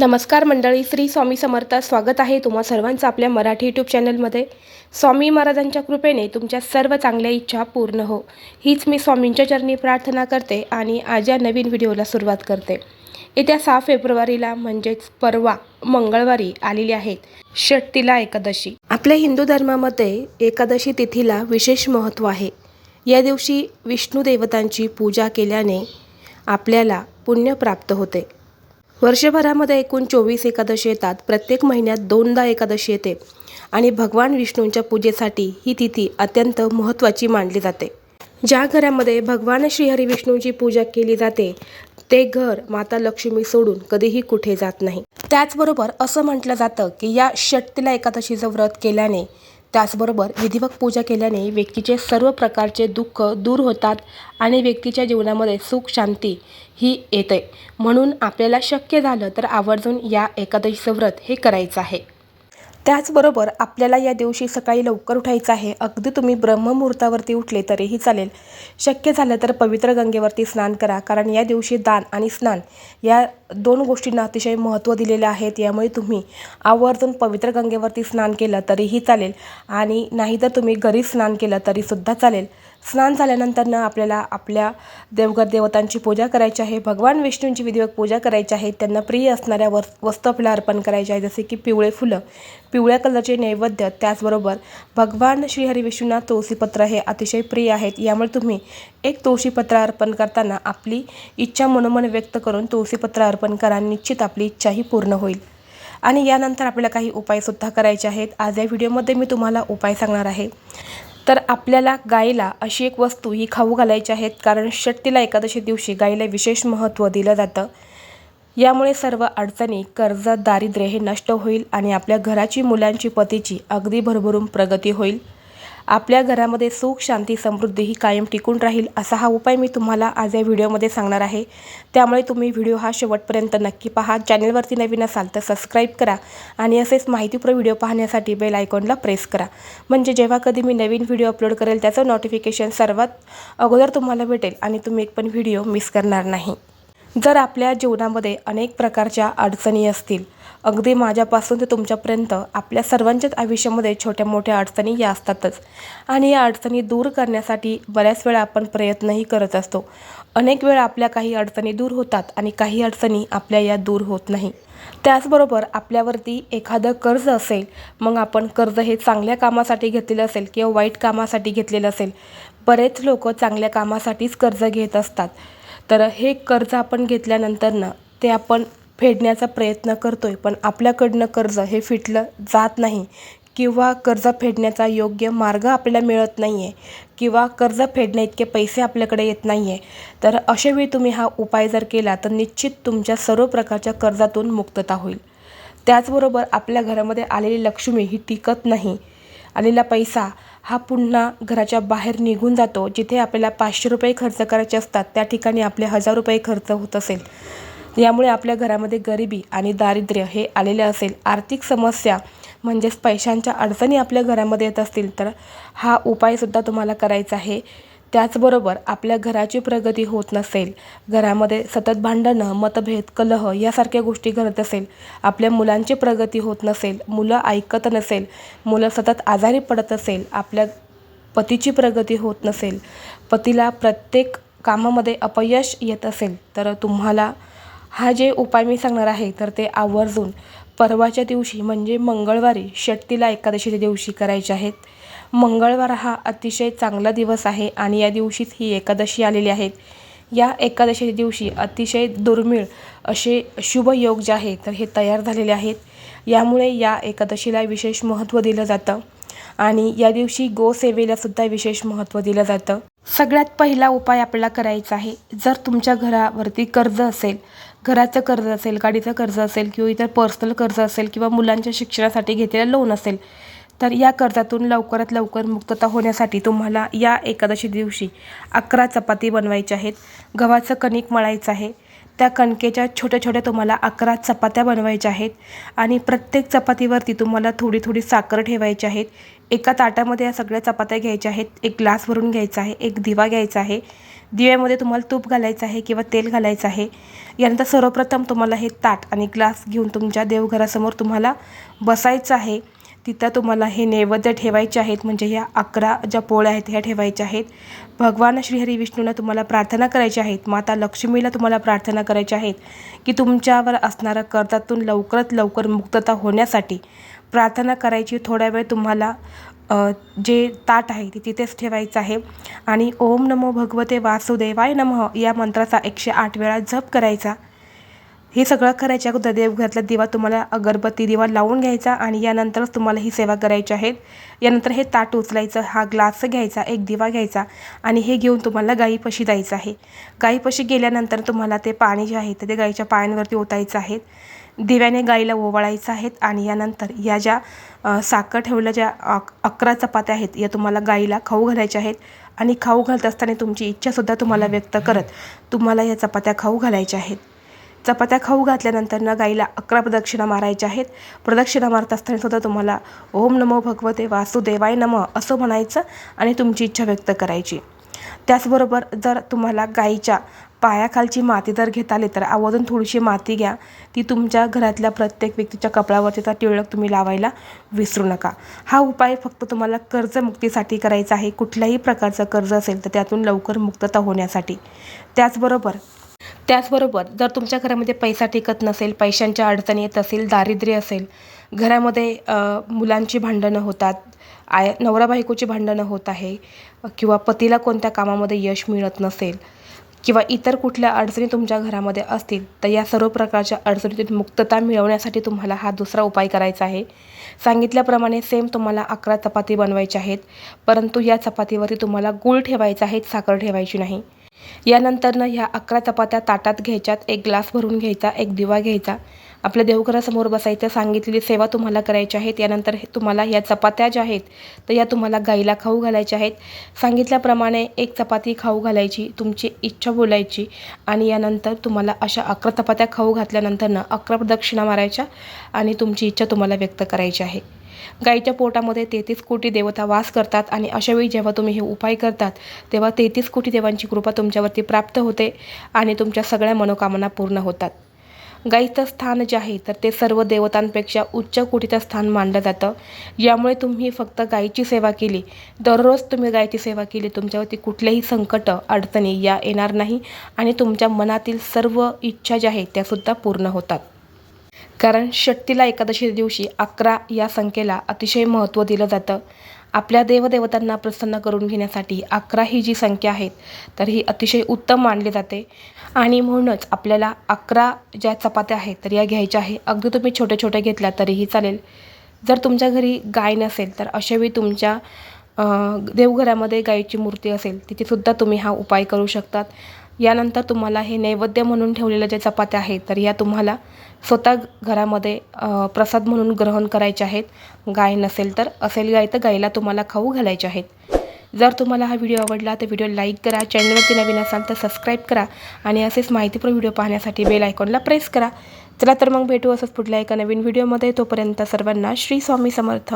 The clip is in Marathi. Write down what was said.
नमस्कार मंडळी श्री स्वामी समर्थ स्वागत आहे तुम्हा सर्वांचं आपल्या मराठी यूट्यूब चॅनलमध्ये. स्वामी महाराजांच्या कृपेने तुमच्या सर्व चांगल्या इच्छा पूर्ण हो. हीच मी स्वामींच्या चरणी प्रार्थना करते आणि आज या नवीन व्हिडिओला सुरुवात करते. येत्या सहा फेब्रुवारीला म्हणजेच परवा मंगळवारी आलेली आहेत षटतीला एकादशी. आपल्या हिंदू धर्मामध्ये एकादशी तिथीला विशेष महत्त्व आहे. या दिवशी विष्णू देवतांची पूजा केल्याने आपल्याला पुण्य प्राप्त होते. वर्षभरामध्ये एकूण चोवीस एकादशी येतात. प्रत्येक महिन्यात दोनदा एकादशी येते आणि भगवान विष्णूंच्या पूजेसाठी ही तिथी अत्यंत महत्त्वाची मानली जाते. ज्या घरामध्ये भगवान श्रीहरी विष्णूंची पूजा केली जाते ते घर माता लक्ष्मी सोडून कधीही कुठे जात नाही. त्याचबरोबर असं म्हटलं जातं की या षटतीला एकादशीचं व्रत केल्याने त्याचबरोबर विधिवत पूजा केल्याने व्यक्तीचे सर्व प्रकारचे दुःख दूर होतात आणि व्यक्तीच्या जीवनामध्ये सुख शांती ही येते. म्हणून आपल्याला शक्य झालं तर आवर्जून या एकादशीचं व्रत हे करायचं आहे. त्याचबरोबर आपल्याला या दिवशी सकाळी लवकर उठायचं आहे. अगदी तुम्ही ब्रह्ममुहूर्तावरती उठले तरीही चालेल. शक्य झालं तर पवित्र गंगेवरती स्नान करा कारण या दिवशी दान आणि स्नान या दोन गोष्टींना अतिशय महत्त्व दिलेलं आहेत. यामुळे तुम्ही आवर्जून पवित्र गंगेवरती स्नान केलं तरीही चालेल. आणि नाहीतर तुम्ही घरी स्नान केलं तरीसुद्धा चालेल. स्नान झाल्यानंतरनं आपल्याला आपल्या देवघर देवतांची पूजा करायची आहे भगवान विष्णूंची विधिवत पूजा करायची आहे त्यांना प्रिय असणाऱ्या वर वस्तू आपल्याला अर्पण करायचे आहे जसे की पिवळे फुलं पिवळ्या कलरचे नैवेद्य त्याचबरोबर भगवान श्रीहरी विष्णूंना तुळशीपत्र हे अतिशय प्रिय आहेत. यामुळे तुम्ही एक तुळशीपत्र अर्पण करताना आपली इच्छा मनोमन व्यक्त करून तुळशीपत्र अर्पण करा निश्चित आपली इच्छाही पूर्ण होईल. आणि यानंतर आपल्याला काही उपायसुद्धा करायचे आहेत. आज या व्हिडिओमध्ये मी तुम्हाला उपाय सांगणार आहे. तर आपल्याला गायीला अशी एक वस्तू ही खाऊ घालायची आहेत कारण षट्टीला एकादशी दिवशी गाईला विशेष महत्त्व दिलं जातं. यामुळे सर्व अडचणी कर्ज दारिद्र्य हे नष्ट होईल आणि आपल्या घराची मुलांची पतीची अगदी भरभरून प्रगती होईल. आपल्या घरामध्ये सुख शांती समृद्धी ही कायम टिकून राहील असा हा उपाय मी तुम्हाला आज या व्हिडिओमध्ये सांगणार आहे. त्यामुळे तुम्ही व्हिडिओ हा शेवटपर्यंत नक्की पहा. चॅनलवरती नवीन असाल तर सबस्क्राईब करा आणि असेच माहितीपूर्ण व्हिडिओ पाहण्यासाठी बेल आयकॉनला प्रेस करा. म्हणजे जेव्हा कधी मी नवीन व्हिडिओ अपलोड करेल त्याचं नोटिफिकेशन सर्वात अगोदर तुम्हाला भेटेल आणि तुम्ही एक पण व्हिडिओ मिस करणार नाही. जर आपल्या जीवनामध्ये अनेक प्रकारच्या अडचणी असतील अगदी माझ्यापासून ते तुमच्यापर्यंत आपल्या सर्वांच्याच आयुष्यामध्ये छोट्या मोठ्या अडचणी या असतातच. आणि या अडचणी दूर करण्यासाठी बऱ्याच वेळा आपण प्रयत्नही करत असतो. अनेक वेळा आपल्या काही अडचणी दूर होतात आणि काही अडचणी आपल्या या दूर होत नाही. त्याचबरोबर आपल्यावरती एखादं कर्ज असेल मग आपण कर्ज हे चांगल्या कामासाठी घेतलेलं असेल किंवा वाईट कामासाठी घेतलेलं असेल. बरेच लोक चांगल्या कामासाठीच कर्ज घेत असतात. तर हे कर्ज आपण घेतल्यानंतरनं ते आपण फेडण्याचा प्रयत्न करतो आहे पण आपल्याकडनं कर्ज हे फिटलं जात नाही किंवा कर्ज फेडण्याचा योग्य मार्ग आपल्याला मिळत नाही आहे किंवा कर्ज फेडण्या इतके पैसे आपल्याकडे येत नाही आहे तर अशावेळी तुम्ही हा उपाय जर केला तर निश्चित तुमच्या सर्व प्रकारच्या कर्जातून मुक्तता होईल. त्याचबरोबर आपल्या घरामध्ये आलेली लक्ष्मी ही टिकत नाही. आलेला पैसा हा पुन्हा घराच्या बाहेर निघून जातो जिथे आपल्याला पाचशे रुपये खर्च करायचे असतात. त्या ठिकाणी आपले हजार रुपये खर्च होत असेल. यामुळे आपल्या घरामध्ये गरिबी आणि दारिद्र्य हे आलेले असेल. आर्थिक समस्या म्हणजेच पैशांच्या अडचणी आपल्या घरामध्ये येत असतील तर हा उपायसुद्धा तुम्हाला करायचा आहे. त्याचबरोबर आपल्या घराची प्रगती होत नसेल घरामध्ये सतत भांडणं मतभेद कलह यासारख्या गोष्टी घडत असेल आपल्या मुलांची प्रगती होत नसेल मुलं ऐकत नसेल मुलं सतत आजारी पडत असेल आपल्या पतीची प्रगती होत नसेल पतीला प्रत्येक कामामध्ये अपयश येत असेल तर तुम्हाला हा जे उपाय मी सांगणार आहे तर ते आवर्जून परवाच्या दिवशी म्हणजे मंगळवारी षटतीला एकादशीच्या दिवशी करायचे आहेत. मंगळवार हा अतिशय चांगला दिवस आहे आणि या दिवशीच ही एकादशी आलेली आहेत या एकादशीच्या दिवशी अतिशय दुर्मिळ असे शुभ योग जे आहे तर हे तयार झालेले आहेत. यामुळे या एकादशीला विशेष महत्त्व दिलं जातं आणि या दिवशी गोसेवेला सुद्धा विशेष महत्त्व दिलं जातं. सगळ्यात पहिला उपाय आपल्याला करायचा आहे जर तुमच्या घरावरती कर्ज असेल घराचं कर्ज असेल गाडीचं कर्ज असेल किंवा इतर पर्सनल कर्ज असेल किंवा मुलांच्या शिक्षणासाठी घेतलेलं लोन असेल तर या कर्जातून लवकरात लवकर मुक्तता होण्यासाठी तुम्हाला या एकादशी दिवशी अकरा चपाती बनवायच्या आहेत. गव्हाचं कणिक मळायचं आहे. त्या कणकेच्या छोट्या छोट्या तुम्हाला अकरा चपात्या बनवायच्या आहेत. आणि प्रत्येक चपातीवरती तुम्हाला थोडी थोडी साखर ठेवायची आहेत. एका ताटामध्ये या सगळ्या चपात्या घ्यायच्या आहेत. एक ग्लास भरून घ्यायचा आहे. एक दिवा घ्यायचा आहे. दिव्यामध्ये तुम्हाला तूप घालायचं आहे किंवा तेल घालायचं आहे. यानंतर सर्वप्रथम तुम्हाला हे ताट आणि ग्लास घेऊन तुमच्या देवघरासमोर तुम्हाला बसायचं आहे. तिथं तुम्हाला हे नैवेद्य ठेवायचे आहेत म्हणजे ह्या अकरा ज्या पोळ्या आहेत ह्या ठेवायच्या आहेत. भगवान श्रीहरी विष्णूला तुम्हाला प्रार्थना करायची आहेत माता लक्ष्मीला तुम्हाला प्रार्थना करायच्या आहेत की तुमच्यावर असणाऱ्या कर्जातून लवकरात लवकर मुक्तता होण्यासाठी प्रार्थना करायची. थोड्या वेळ तुम्हाला जे ताट आहे ते तिथेच ठेवायचं आहे. आणि ओम नमो भगवते वासुदेवाय नमः या मंत्राचा एकशे आठ वेळा जप करायचा. हे सगळं करायच्या अगोदर देवघरातला दिवा तुम्हाला अगरबत्ती दिवा लावून घ्यायचा आणि यानंतरच तुम्हाला ही सेवा करायची आहे. यानंतर हे ताट उचलायचं हा ग्लास घ्यायचा एक दिवा घ्यायचा आणि हे घेऊन तुम्हाला गाईपाशी जायचं आहे. गाईपाशी गेल्यानंतर तुम्हाला ते पाणी जे आहे ते गाईच्या पायांवरती ओतायचं आहे. दिव्याने गाईला ओवाळायचं आहेत आणि यानंतर या ज्या साखर ठेवल्या ज्या अक अकरा चपात्या आहेत या तुम्हाला गाईला खाऊ घालायच्या आहेत आणि खाऊ घालत असताना तुमची इच्छासुद्धा तुम्हाला व्यक्त करत तुम्हाला या चपात्या खाऊ घालायच्या आहेत. चपात्या खाऊ घातल्यानंतर ना गाईला अकरा प्रदक्षिणा मारायच्या आहेत. प्रदक्षिणा मारत असताना सुद्धा तुम्हाला ओम नमो भगवते वासुदेवाय नम असं म्हणायचं आणि तुमची इच्छा व्यक्त करायची. त्याचबरोबर जर तुम्हाला गाईच्या पायाखालची माती जर घेता आली तर आवर्जून थोडीशी माती घ्या. ती तुमच्या घरातल्या प्रत्येक व्यक्तीच्या कपड्यावरती त्या टिळक तुम्ही लावायला विसरू नका. हा उपाय फक्त तुम्हाला कर्जमुक्तीसाठी करायचा आहे. कुठल्याही प्रकारचं कर्ज असेल तर त्यातून लवकर मुक्तता होण्यासाठी. त्याचबरोबर त्याचबरोबर जर तुमच्या घरामध्ये पैसा टिकत नसेल पैशांच्या अडचणी येत असेल दारिद्र्य असेल घरामध्ये मुलांची भांडणं होतात आय नवरा बायकोची भांडणं होत आहे किंवा पतीला कोणत्या कामामध्ये यश मिळत नसेल किंवा इतर कुठल्या अडचणी तुमच्या घरामध्ये असतील तर या सर्व प्रकारच्या अडचणीतून मुक्तता मिळवण्यासाठी तुम्हाला हा दुसरा उपाय करायचा आहे. सांगितल्याप्रमाणे सेम तुम्हाला अकरा चपाती बनवायच्या आहेत परंतु या चपातीवरती तुम्हाला गूळ ठेवायचा आहे साखर ठेवायची नाही. यानंतरनं ह्या अकरा चपात्या ताटात घ्यायच्यात एक ग्लास भरून घ्यायचा एक दिवा घ्यायचा. आपल्या देवघरासमोर बसायचं सांगितलेली सेवा तुम्हाला करायची आहेत. यानंतर हे तुम्हाला या चपात्या ज्या आहेत तर या तुम्हाला गाईला खाऊ घालायच्या आहेत. सांगितल्याप्रमाणे एक चपाती खाऊ घालायची तुमची इच्छा बोलायची आणि यानंतर तुम्हाला अशा अकरा चपात्या खाऊ घातल्यानंतरनं अकरा प्रदक्षिणा मारायच्या आणि तुमची इच्छा तुम्हाला व्यक्त करायची आहे. गाईच्या पोटामध्ये तेहतीस कोटी देवता वास करतात आणि अशावेळी जेव्हा तुम्ही हे उपाय करतात तेव्हा तेहतीस कोटी देवांची कृपा तुमच्यावरती प्राप्त होते आणि तुमच्या सगळ्या मनोकामना पूर्ण होतात. गाईचं स्थान जे आहे तर ते सर्व देवतांपेक्षा उच्च कोटीचं स्थान मानलं जातं. यामुळे तुम्ही फक्त गायीची सेवा केली. दररोज तुम्ही गायीची सेवा केली तुमच्यावरती कुठलेही संकट अडचणी या येणार नाही आणि तुमच्या मनातील सर्व इच्छा ज्या आहेत त्यासुद्धा पूर्ण होतात. कारण षट्टीला एकादशी दिवशी अकरा या संख्येला अतिशय महत्त्व दिलं जातं. आपल्या देवदेवतांना प्रसन्न करून घेण्यासाठी अकरा ही जी संख्या आहे तर ही अतिशय उत्तम मानली जाते. आणि म्हणूनच आपल्याला अकरा ज्या चपात्या आहेत तर या घ्यायच्या आहे. अगदी तुम्ही छोट्या छोट्या घेतल्या तरीही चालेल. जर तुमच्या घरी गाय नसेल तर अशावेळी तुमच्या देवघरामध्ये गायीची मूर्ती असेल तिथेसुद्धा तुम्ही हा उपाय करू शकतात. यानंतर तुम्हाला हे नैवेद्य म्हणून ठेवलेल्या ज्या चपात्या आहेत तर या तुम्हाला स्वतः घरामध्ये प्रसाद म्हणून ग्रहण करायचे आहेत. गाय नसेल तर असेल गाय तर गायीला तुम्हाला खाऊ घालायचे आहेत. जर तुम्हाला हा व्हिडिओ आवडला तर व्हिडिओ लाईक करा चॅनलवरती नवीन असाल तर सबस्क्राईब करा आणि असेच माहितीपूर्ण व्हिडिओ पाहण्यासाठी बेल आयकॉनला प्रेस करा. चला तर मग भेटू असंच पुढल्या एका नवीन व्हिडिओमध्ये. तोपर्यंत सर्वांना श्री स्वामी समर्थ.